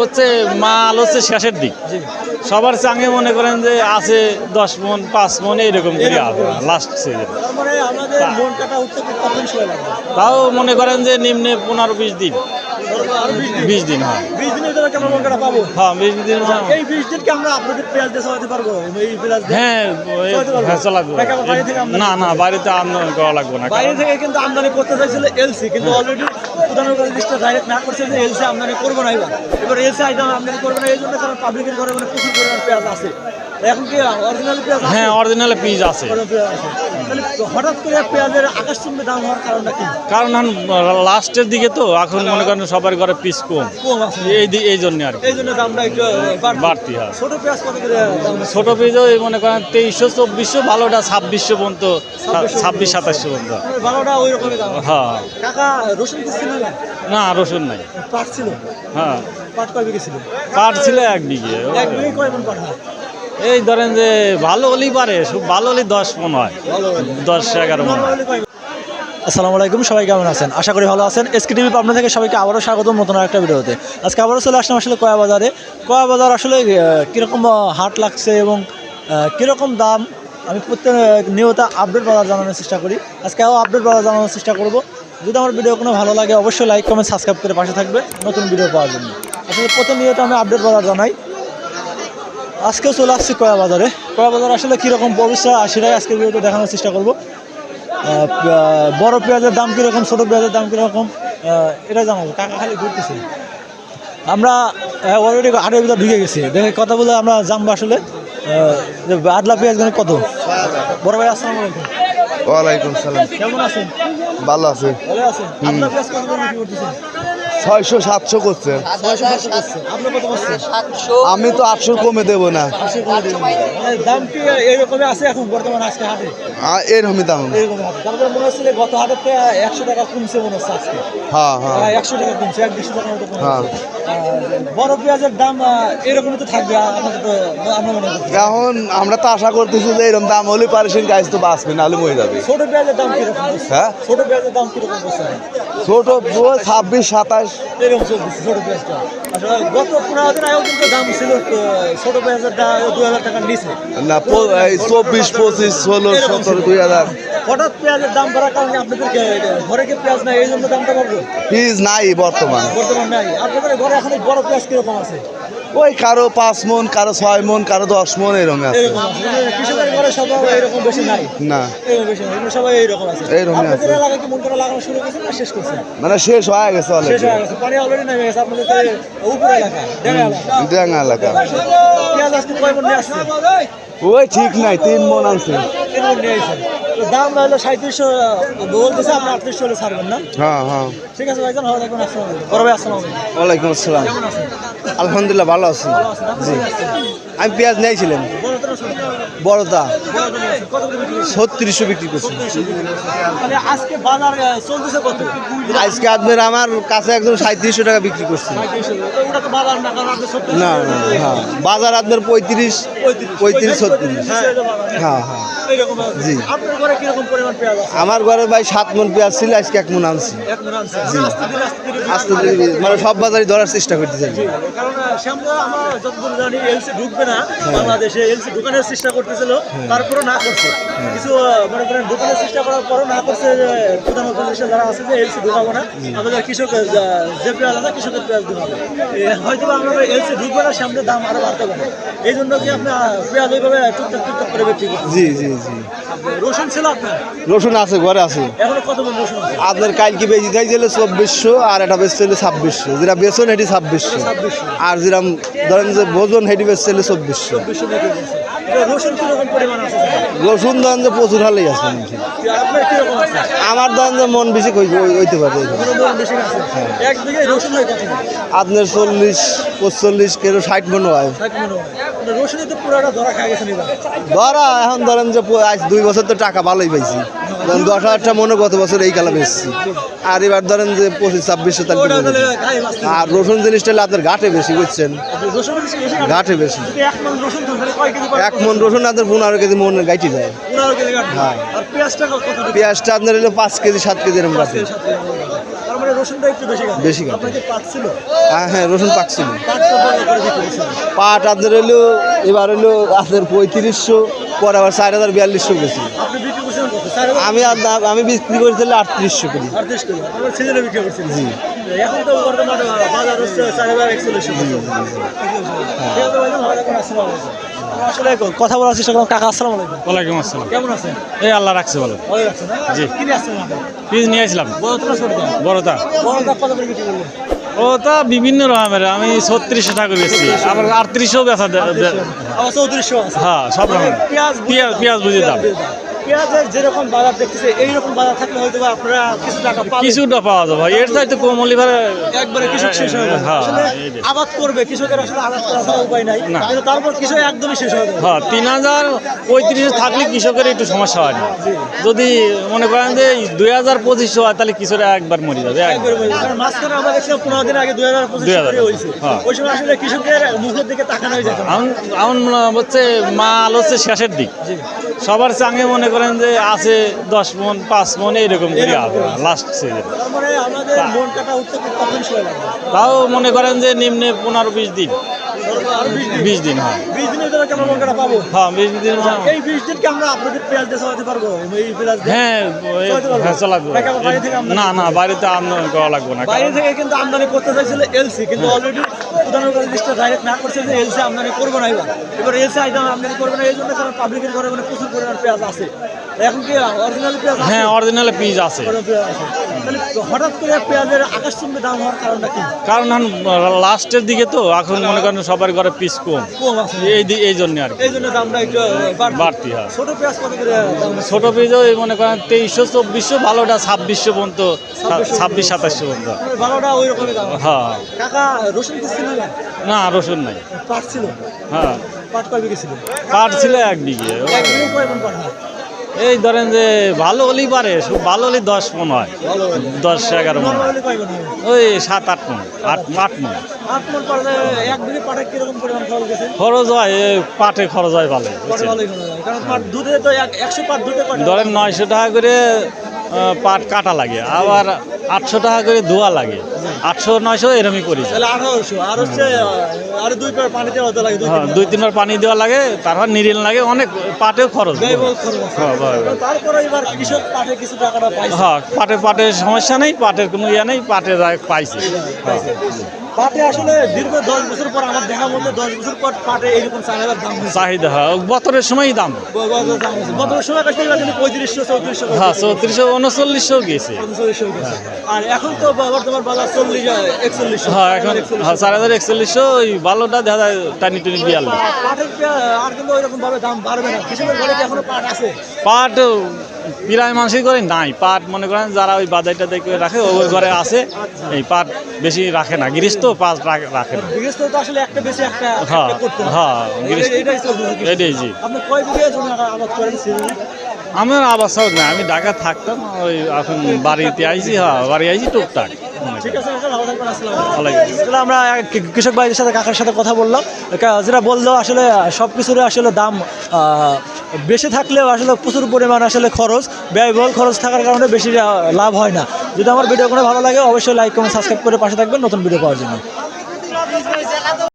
হচ্ছে মাল হচ্ছে শেষের দিক। সবার চাঙে মনে করেন যে আছে দশ মন পাঁচ মন এইরকম করে লাস্ট সিজন মানে লাগবে তাও মনে করেন যে নিম্নে পনেরো বিশ দিন। বিশ দিন বিশ বিশ দিনের ভিতরে কেমন মন পাবো? হ্যাঁ বিশ দিন এই বিশ দিনকে আমরা আপনাদের পেঁয়াজ দিয়ে চালাতে পারব? এই পেঁয়াজ হ্যাঁ? হ্যাঁ আমদানি না না বাড়িতে আমদানি করা লাগবে না। বাইরে থেকে কিন্তু আমদানি করতে চাইছিল এলসি কিন্তু অলরেডি প্রধান লিস্টটা ডাইরেক্ট না করছে যে এলসি আমদানি করব না এবার। এবার এলসি আইটেম আমদানি করবে না এই জন্য কারণ পাবলিকের ঘরে মানে প্রচুর পরিমাণ পেঁয়াজ আছে। এখন কি অরিজিনাল পেঁয়াজ হ্যাঁ অরিজিনাল পিস আছে। পেঁয়াজ আছে। হঠাৎ করে পেঁয়াজের আকাশচুম্বী দাম হওয়ার কারণটা কি? কারণ লাস্টের দিকে তো এখন মনে করেন সবার ঘরে পিস কম। এই এই জন্য আর এই জন্য দামটা একটু বাড়তি। হয়। ছোট পেঁয়াজ কত করে? ছোট ওই মনে করেন তেইশশো চব্বিশশো ভালোটা ছাব্বিশশো পর্যন্ত ছাব্বিশ সাতাশশো পর্যন্ত। বারোটা ওই দাম হ্যাঁ। কাকা রসুন ছিল না? না রসুন নাই। পাট ছিল? হ্যাঁ। পাট কয় বিঘে ছিল? পাট ছিল এক বিঘে। এক বিঘে কয় মন পাট হয়? এই ধরেন যে ভালো হলেই পারে ভালো হলেই দশ মন হয়। দশ এগারো মন আসসালামু আলাইকুম সবাই কেমন আছেন? আশা করি ভালো আছেন। এসকে টিভি পাবনা থেকে সবাইকে আবারও স্বাগত নতুন একটা ভিডিওতে। আজকে আবারও চলে আসলাম আসলে কয়া বাজারে। কয়া বাজার আসলে কীরকম হাট লাগছে এবং কীরকম দাম? আমি প্রত্যেক নিয়মিত আপডেট বাজার জানানোর চেষ্টা করি। আজকে আরও আপডেট বাজার জানানোর চেষ্টা করব। যদি আমার ভিডিও কোনো ভালো লাগে অবশ্যই লাইক কমেন্ট সাবস্ক্রাইব করে পাশে থাকবে নতুন ভিডিও পাওয়ার জন্য। আসলে প্রতিনিয়ত আমি আপডেট বাজার জানাই। আজকেও চলে আসছি কয়া বাজারে। কয়া বাজার আসলে কীরকম অবস্থা সেটাই আজকের ভিডিওতে দেখানোর চেষ্টা করব। বড় পেঁয়াজের দাম কীরকম ছোট পেঁয়াজের দাম কীরকম এটা জানাব। কাকা খালি ঘুরতেছে। আমরা অলরেডি আটের ভিতরে ঢুকে গেছি। দেখে কথা বলে আমরা জানব আসলে আদলা পেঁয়াজ মানে কত? বড় ভাই আসসালামু আলাইকুম। ওয়ালাইকুম সালাম। কেমন আছেন? ভালো আছে। ভালো আছেন? আপনার পেঁয়াজ কত বিক্রি করতেছেন? ছয়শো সাতশো করছে। আমি তো আটশো কমে দেবো না। এরকমই দাম। মনে হচ্ছে যে গত হাটের একশো টাকা কমছে মনে হচ্ছে আজকে। হ্যাঁ হ্যাঁ। একশো টাকা কমছে এক দেড়শো টাকার মতো হ্যাঁ। বড় পেঁয়াজের দাম এরকমই তো থাকবে এখন আমরা তো আশা করতেছি যে এরকম দাম হলে পারেছেন গাছ তো বাঁচবে নাহলে মরে যাবে। ছোট পেঁয়াজের দাম কীরকম? হ্যাঁ? ছোট পেঁয়াজের দাম কীরকম ছোট ছাব্বিশ সাতাশ এরকম চলতেছে ছোট পেঁয়াজটা আসলে গত পনেরো দিন আগেও কিন্তু দাম ছিল ছোট পেঁয়াজের দু হাজার টাকার নিচে। না চব্বিশ পঁচিশ ষোলো সতেরো দুই হাজার। হঠাৎ পেঁয়াজের দাম বাড়ার কারণে আপনাদেরকে ঘরে কি পেঁয়াজ নাই? এই জন্য দামটা বাড়বে পিস নাই বর্তমান। বর্তমান নাই। আপনাদের ঘরে এখন বড় পেঁয়াজ কীরকম আছে? ওই কারও পাঁচ মন কারও ছয় মন কারও দশ মন এরকম আছে। মানে না এইরকম আছে। মন শেষ হয়ে গেছে এলাকা ডেঙ্গা ওই ঠিক নাই তিন মন আনছে। দাম হলো সাঁত্রিশশো বলতেছে আপনি আটত্রিশশো হলে ছাড়বেন না। হ্যাঁ হ্যাঁ। ঠিক আছে ভাইজান ভালো থাকবেন আসসালাম বড় ভাই আসসালাম। ওয়ালাইকুম আসসালাম আলহামদুলিল্লাহ ভালো আছি। আমি পেঁয়াজ নিয়েছিলাম। বড়দা। ছত্রিশশো বিক্রি করছি। আজকে আপনার আমার কাছে একদম সাঁত্রিশশো টাকা বিক্রি করছে। না হ্যাঁ। বাজার আপনার পঁয়ত্রিশ পঁয়ত্রিশ। ছত্রিশ। হ্যাঁ হ্যাঁ হ্যাঁ। জি। আমার ঘরে ভাই সাত মন পেঁয়াজ ছিল আজকে এক মন আনছি। মন আস্তে মানে সব বাজারে ধরার চেষ্টা করতেছি জি, কারণ আহ, শ্যামলা আমরা যতদূর জানি এলসি ঢুকবে না বাংলাদেশে এলসি ঢুকানোর চেষ্টা করতেছিল তারপরে না করছে। কিছু মনে করেন ঢুকানোর চেষ্টা করার পরও না করছে যে প্রধান উপদেষ্টা যারা আছে যে এলসি ঢুকাবো না আমাদের কৃষক যে পেঁয়াজ আছে কৃষকের পেঁয়াজ ঢুকাবো। হয়তো বা এলসি ঢুকবে না সামনে দাম আরও বাড়তে পারে। এই জন্য কি আপনি পেঁয়াজ ওইভাবে টুকটাক টুকটাক করে বিক্রি জি জি জি। রসুন ছিল আপনার? রসুন আছে ঘরে আছে। এখনও কত রসুন আছে? আপনার কালকে বেশি খাইছিল চব্বিশশো আর এটা বেচছিল ছাব্বিশশো। যেটা বেচন এটি ছাব্বিশশো। আর যেরকম ধরেন যে ভোজন হেঁটি চল্লিশ চব্বিশশো। রসুন ধরেন যে প্রচুর হালেই আছে। আমার দান যে মন বেশি হইতে পারে। বেশি হয়? আপনার চল্লিশ পঁচল্লিশ কেউ ষাট মন হয়। ধরা এখন ধরেন যে আজ দুই বছর তো টাকা ভালোই পাইছি। ধরেন দশ হাজারটা মনে গত বছর এই কালা বেচছি। আর এবার ধরেন যে পঁচিশ ছাব্বিশশো তার ওটা তাহলে গায়ে বাঁচতে আর রসুন জিনিসটা হলে আপনার ঘাটে বেশি বুঝছেন? বেশি বেশি ঘাটে বেশি। এক মন রসুন আপনার পনেরো কেজি মন গাইতে কেটি যায় হ্যাঁ। পেঁয়াজটা আপনার হলো পাঁচ কেজি সাত কেজি এরকম আছে মানে বেশি হ্যাঁ হ্যাঁ রসুন পাকছিল পাট আপনার হলো এবার হলো আপনার পঁয়ত্রিশশো পরে আবার চার হাজার বিয়াল্লিশশো গেছি। আমি আমি বিক্রি করেছিলাম আটত্রিশশো করি এখন তো আসলে কথা বলার চেষ্টা করলাম। কাকা আসসালামু আলাইকুম। ওয়ালাইকুম আসসালাম। কেমন আছেন? এই আল্লাহ রাখছে ভালো। না জি। কিনে আসছেন আপনি পিস নিয়ে আসলাম। বড় তো না ছোট দাম বড়টা বড় দাম কত করে বিক্রি করলেন? ও তা বিভিন্ন রকমের। আমি ছত্রিশশো টাকা বেশি আবার আটত্রিশশো বেচা হ্যাঁ সব রকম। পেঁয়াজ পেঁয়াজ পেঁয়াজ বুঝে দাম। পেঁয়াজের যেরকম বাজার দেখতেছে এইরকম বাজার থাকলে হয়তো আপনারা কিছু টাকা পাবেন। কিছুটা পাওয়া যাবে। এর চাইতে কম হলে একবারে কৃষক শেষ হয়ে যাবে। হ্যাঁ। আবাদ করবে কৃষকের আসলে আবাদ করা ছাড়া উপায় নাই। কিন্তু তারপর কৃষক একদমই শেষ হয়ে যাবে। হ্যাঁ তিন হাজার পঁয়ত্রিশে থাকলে কৃষকের একটু সমস্যা হয় না। যদি মনে করেন যে দুই হাজার পঁচিশশো হয় তাহলে কৃষকরা একবার মরে যাবে মাঝখানে আমরা দেখছিলাম পনেরো দিন আগে দুই হাজার পঁচিশ হয়েছে। হ্যাঁ। ওই সময় আসলে মুখের দিকে তাকানো এখন হচ্ছে মাল হচ্ছে শেষের দিক। সবার সঙ্গে মনে করেন যে আছে দশ মন পাঁচ মন এরকম করে হবে লাস্ট সিজন তাও মনে করেন যে নিম্নে পনেরো বিশ দিন। বিশ দিন? বিশ বিশ দিনের ভিতরে কেমন পাবো? হ্যাঁ বিশ দিন এই বিশ দিনকে আমরা আপনাদের পেঁয়াজ দিয়ে চালাতে পারব? এই পেঁয়াজ হ্যাঁ? হ্যাঁ না না বাড়িতে আমদানি করা লাগবে না বাইরে থেকে কিন্তু আমদানি করতে চাইছিল এলসি কিন্তু অলরেডি প্রধান লিস্টে ডাইরেক্ট না করছে যে এলসি আমদানি করব না এবার। এবার এলসি আইটেম আমদানি করবে না এই জন্য কারণ পাবলিকের ঘরে মানে প্রচুর পরিমাণ পেঁয়াজ আছে। এখন কি অরিজিনাল পেঁয়াজ হ্যাঁ অরিজিনাল আছে। পেঁয়াজ আছে। হঠাৎ করে পেঁয়াজের আকাশচুম্বী দাম হওয়ার কারণটা কি? কারণ লাস্টের দিকে তো এখন মনে করেন সবার ঘরে পিস কম। এই এই জন্য আর কি। বাড়তি। হয়। ছোট পিস ওই মনে করেন তেইশশো চব্বিশশো ভালোটা ছাব্বিশশো পর্যন্ত ছাব্বিশ সাতাশশো পর্যন্ত। হ্যাঁ। না রসুন নাই। হ্যাঁ। পাট ছিল? এক বিঘে। এই ধরেন যে ভালো হলেই পারে ভালো হলেই দশ মন হয় দশ এগারো মন ওই সাত আট মন আট আট মন। খরচ হয় পাটে খরচ হয় ভালো? ধরেন নয়শো টাকা করে পাট কাটা লাগে আবার আটশো টাকা করে দোয়া লাগে। আটশো নয়শো এরমই করি দুই দুই হ্যাঁ তিনবার পানি। দেওয়া লাগে তারপর নিরিল লাগে অনেক পাটেও খরচ হ্যাঁ, পাটে হ্যাঁ পাটে পাটের সমস্যা নেই পাটের কোনো ইয়ে নেই পাটের পাইছে। পাইছি হ্যাঁ। পাটে আসলে দীর্ঘ দশ বছর পর আমার দেখা মতো দশ বছর পর পাটে এইরকম চার হাজার দাম চাহিদা হয় বছরের সময়ই দাম। ব- ব- দাম হয়েছে। গত সময় কাছে কিন্তু পঁয়ত্রিশশো চৌত্রিশশো হ্যাঁ চৌত্রিশশো উনচল্লিশশো গেছে। আর এখন তো বর্তমান বাজার চল্লিশ একচল্লিশশো। হ্যাঁ এখন হ্যাঁ চার হাজার একচল্লিশশো ওই ভালোটা দেখা যায় টানি টুনি বিয়াল্লিশ। পাটের আর কিন্তু ওইরকম ভাবে দাম বাড়বে না। কৃষকের ঘরে কি এখনও পাট আছে? পাট প্রায় মানুষই করে নাই। পাট মনে করেন যারা ওই বাজারটা দেখে রাখে ওই ঘরে আছে। এই পাট বেশি রাখে না। গৃহস্থ পাট রাখে না। হ্যাঁ, হয়। এটাই- জি? আমার আবার সব না আমি ঢাকা থাকতাম ওই এখন বাড়িতে আইছি হ্যাঁ বাড়ি আইছি টুকটাক। আসলে আমরা কৃষক ভাইদের সাথে কাকার সাথে কথা বললাম যেটা বলল আসলে সব কিছুর আসলে দাম বেশি থাকলেও আসলে প্রচুর পরিমাণ আসলে খরচ, ব্যয়বহুল খরচ থাকার কারণে বেশি লাভ হয় না। যদি আমার ভিডিও কোনো ভালো লাগে, অবশ্যই লাইক কমেন্ট সাবস্ক্রাইব করে পাশে থাকবেন নতুন ভিডিও পাওয়ার জন্য।